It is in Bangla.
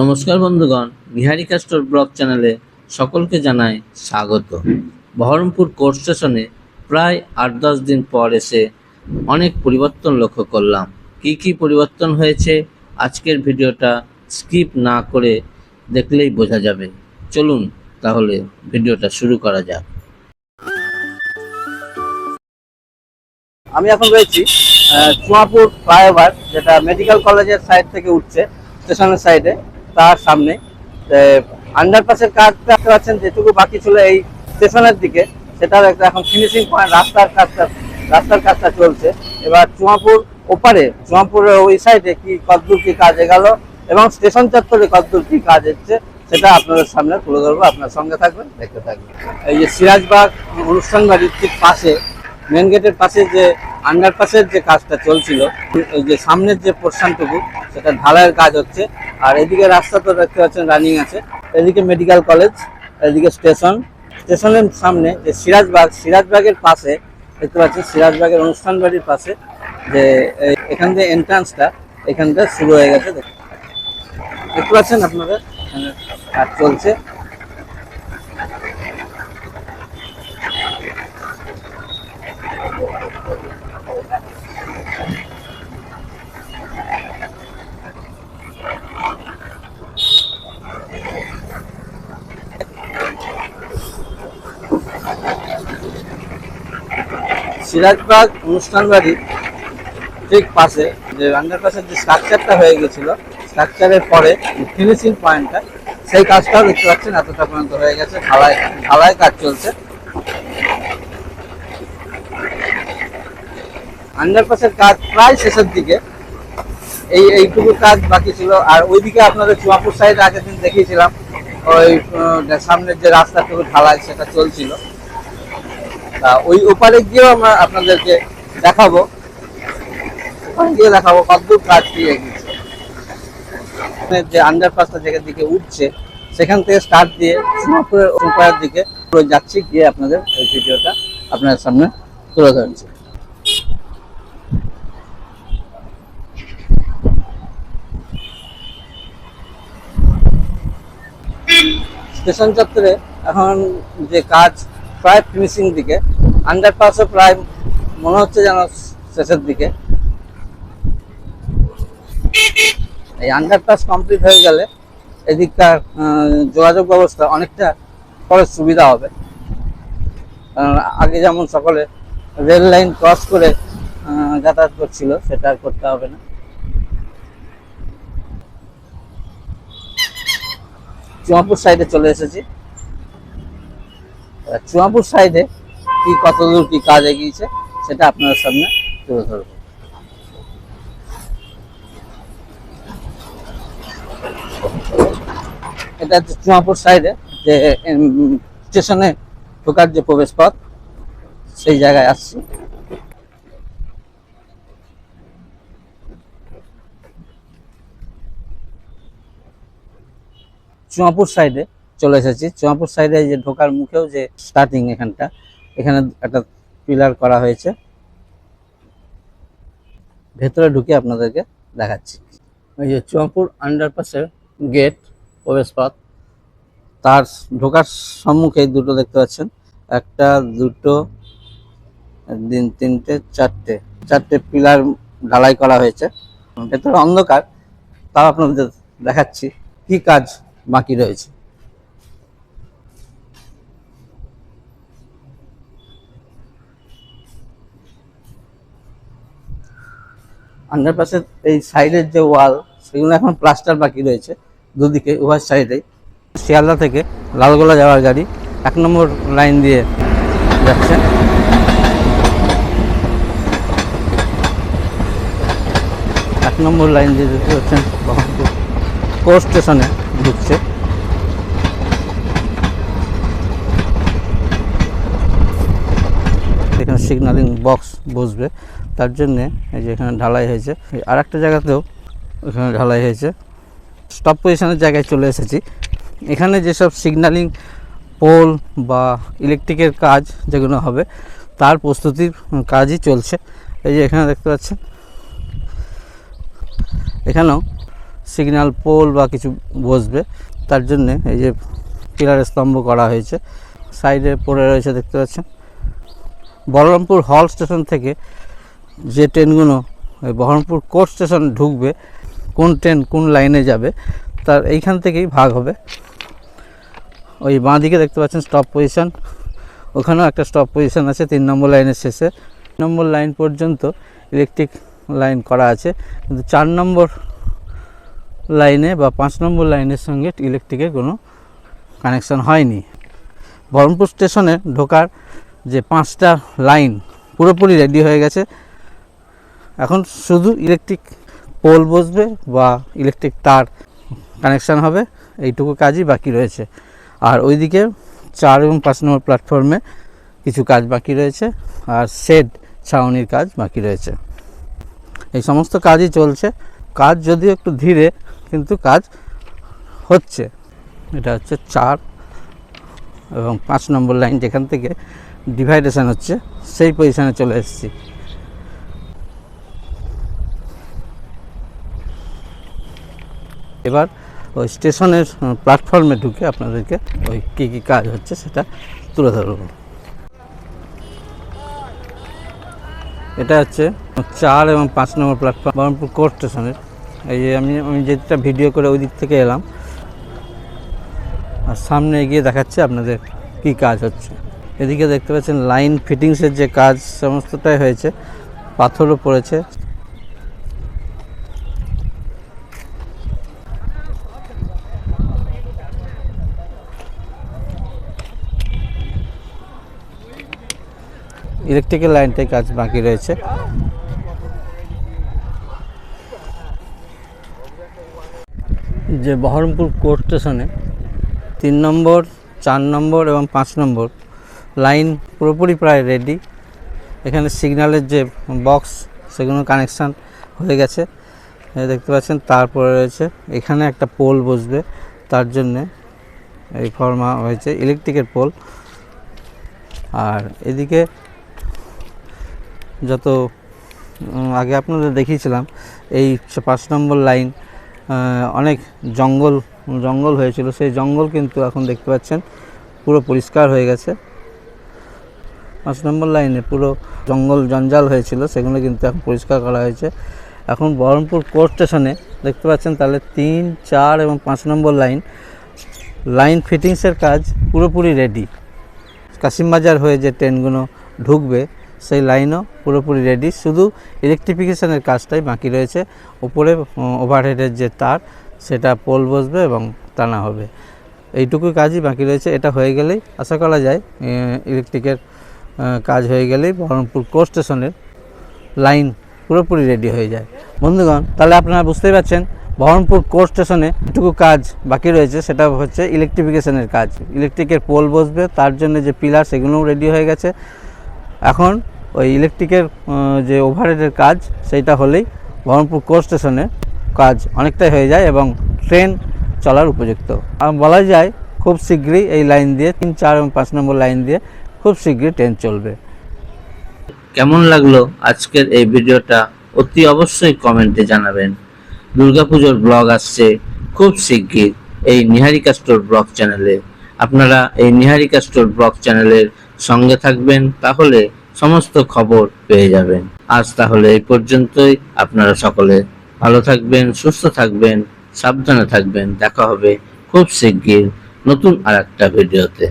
নমস্কার বন্ধুগণ, বিহারিকা স্টোর ব্লগ চ্যানেলে সকলকে জানাই স্বাগত। বহরমপুর কোর্ট স্টেশনে প্রায় আট দশ দিন পর এসে অনেক পরিবর্তন লক্ষ্য করলাম। কি কি পরিবর্তন হয়েছে আজকের ভিডিওটা স্কিপ না করে দেখলেই বোঝা যাবে। চলুন তাহলে ভিডিওটা শুরু করা যাক। আমি এখন রয়েছি চুয়াপুর ফ্লাইওভার, যেটা মেডিকেল কলেজের সাইড থেকে উঠছে স্টেশনের সাইডে তার সামনে। আন্ডারপাসের কাজ দেখতে পাচ্ছেন, যেটুকু বাকি ছিল এই স্টেশনের দিকে সেটার একটা এখন ফিনিশিং পয়েন্ট রাস্তার কাজটা রাস্তার কাজটা চলছে। এবার চুয়াপুর ওপারে, চুয়াপুরের ওই সাইডে কি কতদূর কি কাজ গেল এবং স্টেশন চত্বরে কতদূর কি কাজ হচ্ছে, সেটা আপনাদের সামনে তুলে ধরবো। আপনার সঙ্গে থাকবেন, দেখতে থাকবেন। এই যে সিরাজবাগ অনুষ্ঠান বাড়ির ঠিক পাশে মেন গেটের পাশে যে আন্ডারপাসের যে কাজটা চলছিল যে সামনের যে পোর্শনটুকু সেটা ঢালাইয়ের কাজ হচ্ছে। আর এদিকে রাস্তা তো দেখতে পাচ্ছেন রানিং আছে। এদিকে মেডিকেল কলেজ এদিকে স্টেশন স্টেশনের সামনে যে সিরাজবাগ, সিরাজবাগের পাশে, দেখতে পাচ্ছেন সিরাজবাগের অনুষ্ঠান বাড়ির পাশে যে এখান থেকে এন্ট্রান্সটা এখানটা শুরু হয়ে গেছে। দেখতে পাচ্ছেন এখানে কাজ চলছে। সিরাজবাগ অনুষ্ঠান বাড়ির ঠিক পাশে, যে আন্ডারপাসের যে স্ট্রাকচারটা হয়ে গেছিল স্ট্রাকচারের পরে ফিনিশিং পয়েন্টটা সেই কাজটাও দেখতে পাচ্ছেন, এতটা পর্যন্ত হয়ে গেছে, ঢালাই ঢালাই কাজ চলছে। আন্ডারপাসের কাজ প্রায় শেষের দিকে। এই, এইটুকু কাজ বাকি ছিল। আর ওইদিকে আপনাদের চুয়াপুর সাইড আগের দিন দেখিয়েছিলাম, ওই সামনের যে রাস্তাটুকু ঢালাই, সেটা চলছিল। ওই ওপারে গিয়েও আমরা আপনাদেরকে দেখাবো। ওখানে গিয়ে দেখাবো কতদূর কাজ এগিয়েছে। ওখানে যে আন্ডারপাসটা যেখান দিকে উঠছে, সেখান থেকে স্টার্ট দিয়ে সোনাপুরের ওপারের দিকে পুরো যাচ্ছি, গিয়ে আপনাদের এই ভিডিওটা আপনাদের সামনে তুলে ধরছি। স্টেশন চত্বরে এখন যে কাজ প্রায় ফিনিশিং দিকে আন্ডারপাসও প্রায় মনে হচ্ছে যেন শেষের দিকে। এই আন্ডারপাস কমপ্লিট হয়ে গেলে এদিককার আহ, যোগাযোগ ব্যবস্থা অনেকটা পরে সুবিধা হবে। কারণ আগে যেমন সকলে রেল লাইন ক্রস করে যাতায়াত করছিল সেটা আর করতে হবে না। চুয়াপুর সাইডে চলে এসেছি। চুয়াপুর সাইডে কি কতদূর কি কাজ এগিয়েছে, সেটা আপনাদের সামনে তুলে ধরবো। এটা হচ্ছে চুয়াপুর সাইডে যে স্টেশনে ঢোকার যে প্রবেশ পথ সেই জায়গায় আসছি। চুয়াপুর সাইডে চলে এসেছি। চুয়াপুর সাইডে যে ঢোকার মুখেও যে স্টার্টিং এখানটা, এখানে একটা পিলার করা হয়েছে। ভেতরে ঢুকে আপনাদেরকে দেখাচ্ছি। এই যে চুয়াপুর আন্ডারপাসের গেট প্রবেশ পথ, তার ঢোকার সম্মুখে দুটো দেখতে পাচ্ছেন। একটা, দুটো, দিন তিনটে, চারটে চারটে পিলার ঢালাই করা হয়েছে। ভেতরে অন্ধকার, তাও আপনাদের দেখাচ্ছি কি কাজ বাকি রয়েছে। আন্ডারপাসের এই সাইডের যে ওয়াল, সেগুলো এখন প্লাস্টার বাকি রয়েছে, দুদিকে উভয় সাইডেই। শিয়ালদা থেকে লালগোলা যাওয়ার গাড়ি, এক নম্বর লাইন দিয়ে যাচ্ছে। এক নম্বর লাইন দিয়ে পাচ্ছেন বহরমপুর। কোর্ট স্টেশনে ঢুকছে। এখানে সিগন্যালিং বক্স বসবে। তার জন্যে এই যে এখানে ঢালাই হয়েছে। আর একটা জায়গাতেও এখানে ঢালাই হয়েছে। স্টপ পজিশনের জায়গায় চলে এসেছি। এখানে যেসব সিগন্যালিং পোল বা ইলেকট্রিকের কাজ যেগুলো হবে, তার প্রস্তুতির কাজই চলছে। এই যে এখানে দেখতে পাচ্ছেন। এখানেও সিগন্যাল পোল বা কিছু বসবে। তার জন্যে এই যে পিলার স্তম্ভ করা হয়েছে। সাইডে পড়ে রয়েছে দেখতে পাচ্ছেন। বলরামপুর হল স্টেশন থেকে যে ট্রেনগুলো, ওই বহরমপুর কোর্ট স্টেশন ঢুকবে, কোন ট্রেন কোন লাইনে যাবে, তার এইখান থেকেই ভাগ হবে। ওই বাঁ দিকে দেখতে পাচ্ছেন স্টপ পজিশন ওখানেও একটা স্টপ পজিশন আছে, তিন নম্বর লাইনের শেষে। নম্বর লাইন পর্যন্ত ইলেকট্রিক লাইন করা আছে, কিন্তু চার নম্বর লাইনে বা পাঁচ নম্বর লাইনের সঙ্গে ইলেকট্রিকের কোনো কানেকশন হয়নি। বহরমপুর স্টেশনে ঢোকার যে পাঁচটা লাইন পুরোপুরি রেডি হয়ে গেছে। এখন শুধু ইলেকট্রিক পোল বসবে বা ইলেকট্রিক তার কানেকশান হবে, এইটুকু কাজই বাকি রয়েছে। আর ওইদিকে চার এবং পাঁচ নম্বর প্ল্যাটফর্মে কিছু কাজ বাকি রয়েছে, আর শেড ছাউনির কাজ বাকি রয়েছে। এই সমস্ত কাজই চলছে। কাজ যদিও একটু ধীরে, কিন্তু কাজ হচ্ছে। এটা হচ্ছে চার এবং পাঁচ নম্বর লাইন যেখান থেকে ডিভাইডেশন হচ্ছে, সেই পজিশনে চলে এসেছি। এবার ওই স্টেশনের প্ল্যাটফর্মে ঢুকে আপনাদেরকে ওই কী কী কাজ হচ্ছে সেটা তুলে ধরব। এটা হচ্ছে চার এবং পাঁচ নম্বর প্ল্যাটফর্ম বহরমপুর কোর্ট স্টেশনের। এই যে আমি আমি যেটা ভিডিও করে ওই দিক থেকে এলাম, আর সামনে এগিয়ে দেখাচ্ছে আপনাদের কি কাজ হচ্ছে। এদিকে দেখতে পাচ্ছেন লাইন ফিটিংসের যে কাজ সমস্তটাই হয়েছে, পাথরও পড়েছে। ইলেকট্রিক্যাল লাইনটাই কাজ বাকি রয়েছে। যে বহরমপুর কোর্ট স্টেশনে তিন নম্বর, চার নম্বর এবং পাঁচ নম্বর লাইন পুরোপুরি প্রায় রেডি এখানে সিগন্যালের যে বক্স সেগুলো কানেকশান হয়ে গেছে। দেখতে পাচ্ছেন, তারপরে রয়েছে, এখানে একটা পোল বসবে। তার জন্যে এই ফর্মা হয়েছে ইলেকট্রিকের পোল আর এদিকে যত আগে আপনাদের দেখিয়েছিলাম, এই পাঁচ নম্বর লাইন অনেক জঙ্গল জঙ্গল হয়েছিল। সেই জঙ্গল কিন্তু এখন দেখতে পাচ্ছেন, পুরো পরিষ্কার হয়ে গেছে। পাঁচ নম্বর লাইনে পুরো জঙ্গল জঞ্জাল হয়েছিল, সেগুলো কিন্তু এখন পরিষ্কার করা হয়েছে। এখন বহরমপুর কোর্ট স্টেশনে দেখতে পাচ্ছেন তাহলে তিন, চার এবং পাঁচ নম্বর লাইন। লাইন ফিটিংসের কাজ পুরোপুরি রেডি কাশিমবাজার হয়ে যে ট্রেনগুলো ঢুকবে, সেই লাইনও পুরোপুরি রেডি শুধু ইলেকট্রিফিকেশনের কাজটাই বাকি রয়েছে। উপরে ওভারহেডের যে তার, সেটা পোল বসবে এবং টানা হবে। এইটুকু কাজই বাকি রয়েছে। এটা হয়ে গেলেই আশা করা যায় ইলেকট্রিকের কাজ হয়ে গেলেই বহরমপুর কোর্ট স্টেশনের লাইন পুরোপুরি রেডি হয়ে যায়। বন্ধুগণ, তাহলে আপনারা বুঝতেই পারছেন, বহরমপুর কোর্ট স্টেশনে যেটুকু কাজ বাকি রয়েছে, সেটা হচ্ছে ইলেকট্রিফিকেশনের কাজ। ইলেকট্রিকের পোল বসবে, তার জন্য যে পিলার সেগুলোও রেডি হয়ে গেছে। এখন ওই ইলেকট্রিকের যে ওভারহেডের কাজ, সেইটা হলেই বহরমপুর কোর্ট স্টেশনে কাজ অনেকটাই হয়ে যায় এবং ট্রেন চলার উপযুক্ত। বলা যায়, খুব শীঘ্রই এই লাইন দিয়ে, তিন, চার এবং পাঁচ নম্বর লাইন দিয়ে খুব শীঘ্রই ট্রেন চলবে। কেমন লাগল আজকের এই ভিডিওটা? অতি অবশ্যই কমেন্টে জানাবেন। দুর্গাপুজোর ব্লগ আসছে খুব শিগগির এই নিহারিকা স্টোর ব্লগ চ্যানেলে আপনারা এই নিহারিকা স্টোর ব্লগ চ্যানেলের সঙ্গে থাকবেন, তাহলে সমস্ত খবর পেয়ে যাবেন। আজ তাহলে এই পর্যন্তই। আপনারা সকলে ভালো থাকবেন, সুস্থ থাকবেন, সাবধানে থাকবেন। দেখা হবে খুব শিগগির নতুন আর একটা ভিডিওতে।